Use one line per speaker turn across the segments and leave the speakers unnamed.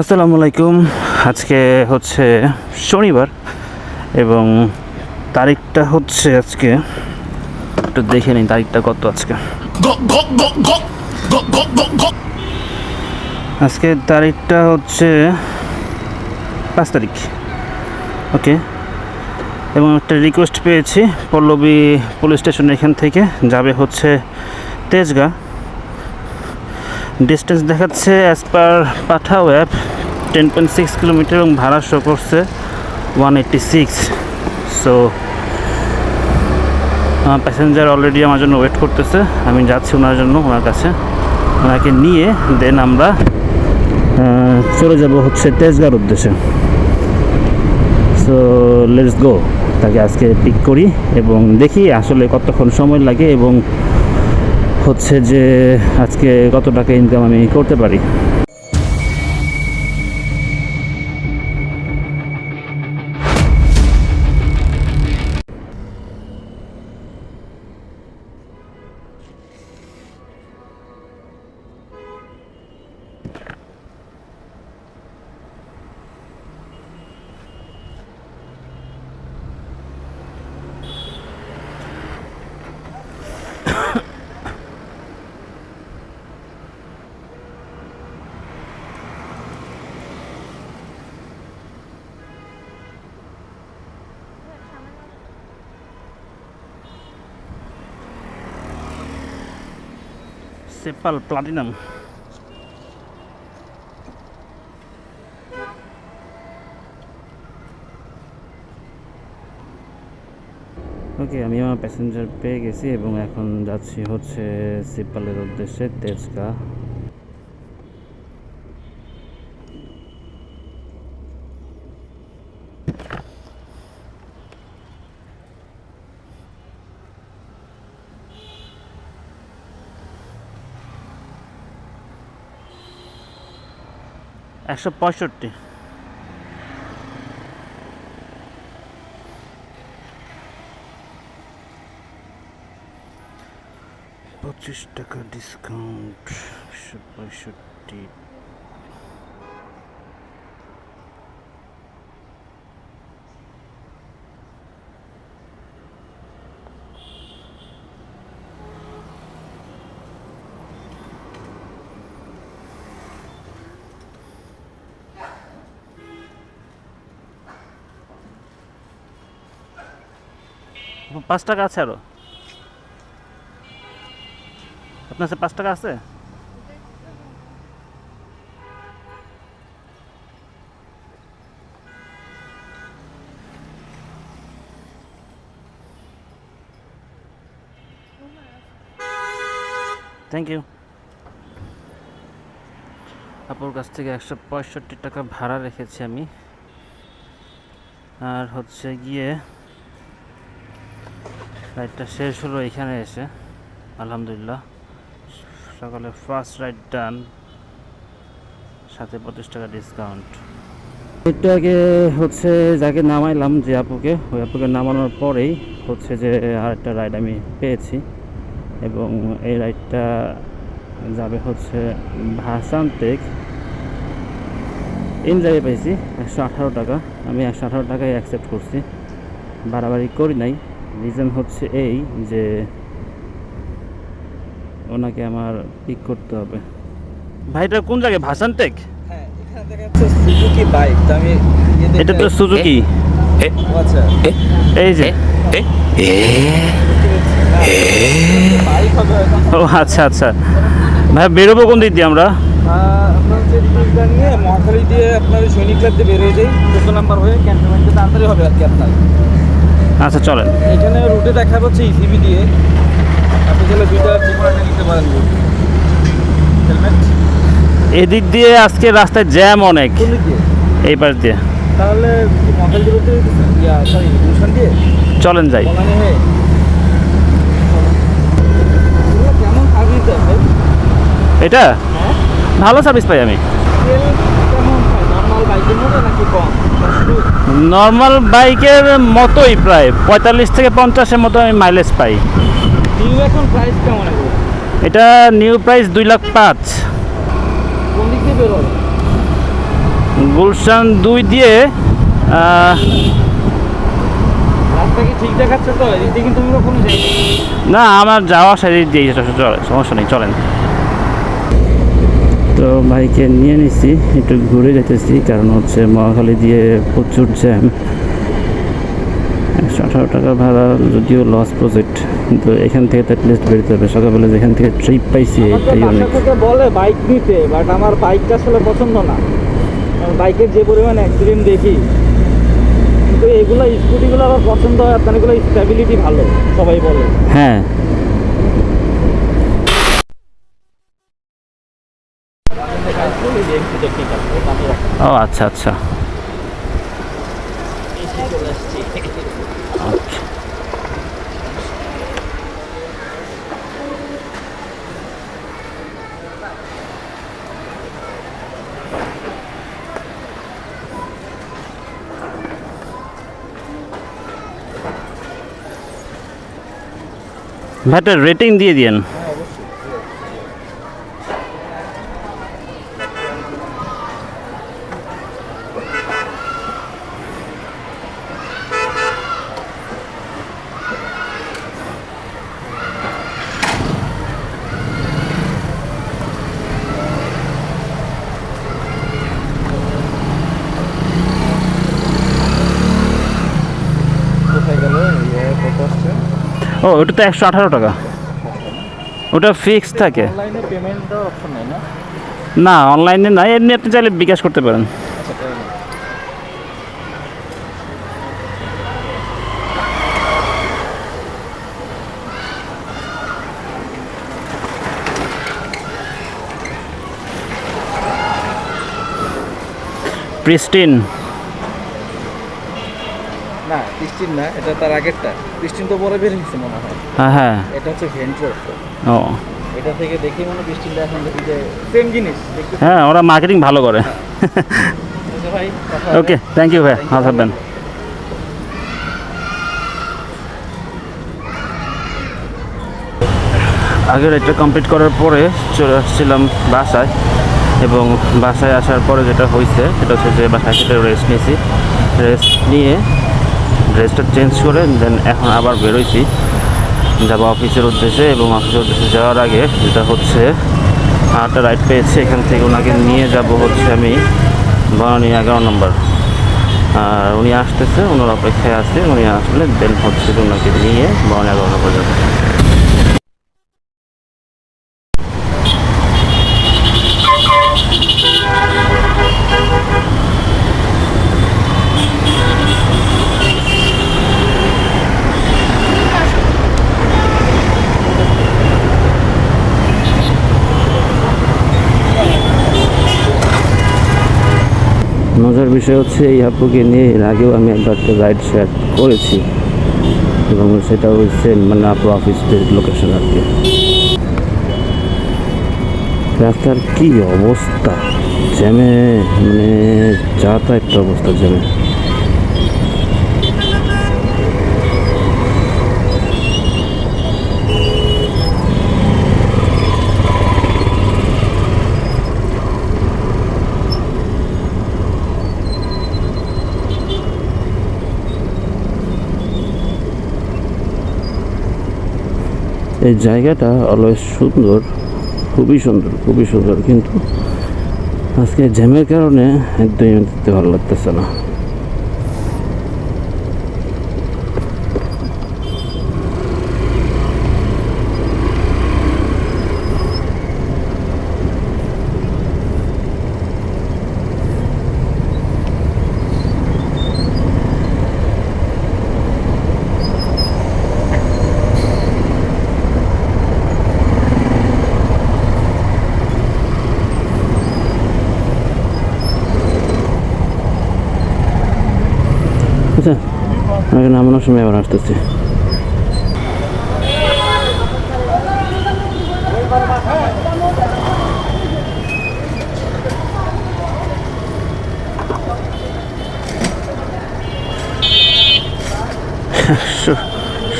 আসসালামু আলাইকুম। আজকে হচ্ছে শনিবার এবং তারিখটা হচ্ছে আজকে, একটু দেখে নিন তারিখটা কত আজকে। আজকে তারিখটা হচ্ছে পাঁচ তারিখ। ওকে? এবং একটা রিকোয়েস্ট পেয়েছি, পল্লবী পুলিশ স্টেশন এখান থেকে, যাবে হচ্ছে তেজগাঁ। ডিস্টেন্স দেখাচ্ছে as per Pathao app ten point six kilometre এবং ভাড়া শো করছে one eighty six so passenger already আমার জন্য ওয়েট করতেছে, আমি যাচ্ছি ওনার জন্য, ওনার কাছে। ওনাকে নিয়ে দেন আমরা চলে যাব হচ্ছে তেজগাঁর উদ্দেশ্যে। সো লেটস গো তাকে আজকে পিক করি এবং দেখি আসলে কতক্ষণ সময় লাগে এবং হচ্ছে যে আজকে কত টাকা ইনকাম আমি করতে পারি? সেপাল প্লাটিনাম ওকে আমি আমার প্যাসেঞ্জার পেয়ে গেছি এবং এখন যাচ্ছি হচ্ছে সিপালের উদ্দেশ্যে তেজগা। একশো পঁয়ষট্টি। পঁচিশ টাকা ডিসকাউন্ট একশো পঁয়ষট্টি। পাঁচ টাকা আছে আরও? আপনার কাছে পাঁচ টাকা আছে? থ্যাংক ইউ আপুর কাছ থেকে একশো পঁয়ষট্টি টাকা ভাড়া রেখেছি আমি। আর হচ্ছে গিয়ে রাইডটা শেষ হলো, এখানে এসে। আলহামদুলিল্লাহ। সকালে ফার্স্ট রাইড ডান সাথে পঁচিশ টাকা ডিসকাউন্ট একটু আগে হচ্ছে যাকে নামাইলাম যে আপুকে, ওই আপুকে নামানোর পরেই হচ্ছে যে আরেকটা রাইড আমি পেয়েছি। এবং এই রাইডটা যাবে হচ্ছে ভাসান টেক। জায়গায় পাইছি একশো আঠারো টাকা। আমি একশো আঠারো টাকায় অ্যাকসেপ্ট করছি। বাড়াবাড়ি করি নাই। রিজন হচ্ছে এই যে ওনাকে আমার পিক করতে হবে। ভাইটা কোন জায়গায়? ভাসান টেক
হ্যাঁ এখানে দেখা যাচ্ছে সুজুকি বাইক আমি ইয়ে
এটা তো সুজুকি
ও আচ্ছা।
এই যে।
বাইক
ও আচ্ছা আচ্ছা। ভাই বেরোবো কোন দিক দিয়ে আমরা?
নিয়ে মহাখালী দিয়ে আপনার সৈনিক ক্লাব দিয়ে বের হয়ে যাই। চোদ্দ নাম্বার হয়ে ক্যান্টনমেন্টে তাড়াতাড়ি হবে আর কি আপনার।
আচ্ছা চলেন।
এখানে রুটে দেখা হচ্ছে ইসিবি দিয়ে। আপনি চাইলে দুইটা টিপারে নিতে পারেন হেলমেট
এদিক দিয়ে আজকে রাস্তায় জ্যাম অনেক। এই পাশ দিয়ে।
তাহলে
চলেন যাই? এটা?
হ্যাঁ।
ভালো সার্ভিস পাই আমি।
তেল কেমন নর্মাল বাইকের মতো নাকি কম? শুধু
নর্মাল বাইকের মতোই প্রায় পঁয়তাল্লিশ থেকে পঞ্চাশের মতো আমি মাইলেজ পাই।
নিউ এখন প্রাইস কেমন
এটা নিউ প্রাইস দুই লাখ পাঁচ। গুলশান দুই দিয়ে না আমার যাওয়া সাইড দিয়ে সমস্যা নেই চলেন। তো বাইকে নিয়ে নিছি একটু ঘুরে যেতেছি কারণ হচ্ছে মহাখালী দিয়ে প্রচুর জ্যাম। একশো আঠারো টাকা ভাড়া যদিও লস প্রজেক্ট কিন্তু এখান থেকে তো অ্যাটলিস্ট বেরোতে হবে। সকালবেলা যেখান থেকে ট্রিপ পাইছি এটাই অনেক।
বলে বাইক নিতে বাট আমার বাইকটা আসলে পছন্দ না। বাইকের যে পরিমাণ অ্যাক্সিডেন্ট দেখি কিন্তু এগুলো স্কুটিগুলো আমার পছন্দ হয় আপনার এগুলো স্টেবিলিটি ভালো সবাই বলে।
হ্যাঁ। ও আচ্ছা আচ্ছা। আচ্ছা। ভাইটা রেটিং দিয়ে দিয়েন
কোথায় গেল কত আসছে
ও ওটা তো একশো আঠারো টাকা। ওটা ফিক্স থাকে।
না?
অনলাইনে নাই এমনি আপনি চাইলে বিকাশ করতে পারেন। প্রিস্টিন
না ক্রিস্টিন না এটা তার আগেরটা। ক্রিস্টিন তো পরে বের হয়েছে মনে হয়।
হ্যাঁ হ্যাঁ।
এটা হচ্ছে ভেন্ট্রো
ও।
এটা থেকে দেখি মনে ক্রিস্টিনটা এখন দেখি যে সেম জিনিস
হ্যাঁ ওরা মার্কেটিং ভালো করে। ওকে থ্যাংক ইউ ভাই। ভালো থাকবেন। আগের এটা কমপ্লিট করার পরে চলে আসছিলাম বাসায় এবং বাসায় আসার পরে যেটা হয়েছে সেটা হচ্ছে যে বাসায় সেটা রেস্ট নিয়েছি। রেস্ট নিয়ে ড্রেসটা চেঞ্জ করে দেন এখন আবার বেরোইছি। যাব অফিসের উদ্দেশ্যে এবং অফিসের উদ্দেশ্যে যাওয়ার আগে যেটা হচ্ছে আটটা রাইড পেয়েছে, এখান থেকে ওনাকে নিয়ে যাব হচ্ছে আমি বনানী এগারো নম্বর। আর উনি আসতেছে, ওনার অপেক্ষায় আছে, উনি আসলে দেন হচ্ছে ওনাকে নিয়ে বনানী এগারো নম্বর যাবে। বিষয় হচ্ছে এই আপুকে নিয়ে এর আগেও আমি একবার রাইড শেয়ার করেছি। এবং সেটা হচ্ছে মানে আপু অফিসের লোকেশন আর কি। রাস্তার কী অবস্থা? জ্যামে মানে যা তা একটা অবস্থা জ্যামে। এই জায়গাটা অলওয়েজ সুন্দর, খুবই সুন্দর খুবই সুন্দর, কিন্তু আজকে জ্যামের কারণে একদমই দিতে ভালো লাগতেছে না। আচ্ছা আমাকে নামানোর সময় আবার আসতেছি।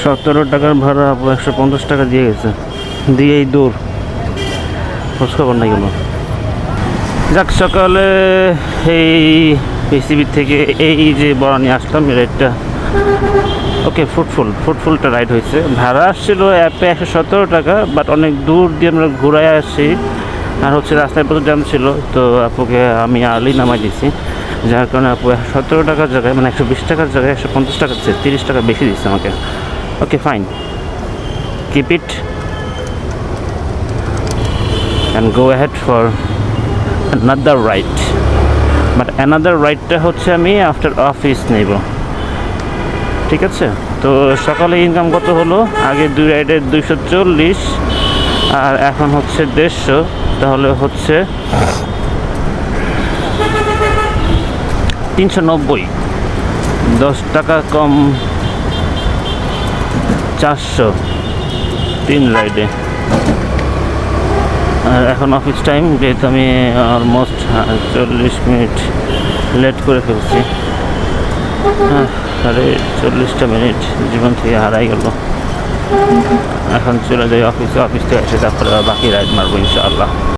সতেরো টাকার ভাড়া একশো পঞ্চাশ টাকা দিয়ে গেছে। দিয়েই দূর। খোঁজ খবর নাই কোনো। যাক, সকালে এই পিসিবি থেকে এই যে বড় নিয়ে আসলাম রাইডটা ওকে ফুটফুল ফুটফুলটা রাইড হয়েছে। ভাড়া আসছিল অ্যাপে একশো সতেরো টাকা বাট অনেক দূর দিয়ে আমরা ঘুরায় আসছি আর হচ্ছে রাস্তায় প্রচুর জ্যাম ছিল, তো আপুকে আমি আর্লি নামাই দিয়েছি। যার কারণে আপু একশো সতেরো টাকার জায়গায় মানে একশো বিশ টাকার জায়গায়, একশো পঞ্চাশ টাকা দিচ্ছে তিরিশ টাকা বেশি দিচ্ছে আমাকে। Okay fine keep it and go ahead for another ride but another রাইডটা হচ্ছে আমি আফটার অফিস নেব। ঠিক আছে? তো সকালে ইনকাম কত হলো? আগে দুই রাইডে দুইশো চল্লিশ, আর এখন হচ্ছে দেড়শো। তাহলে হচ্ছে তিনশো নব্বই। দশ টাকা কম চারশো তিন রাইডে এখন অফিস টাইম যেহেতু আমি অলমোস্ট চল্লিশ মিনিট লেট করে ফেলছি। হ্যাঁ, আরে চল্লিশটা মিনিট জীবন থেকে হারাই গেল। এখন চলে যাই অফিসে অফিস থেকে এসে তারপরে বাকি রাইড মারবো ইনশাআল্লাহ।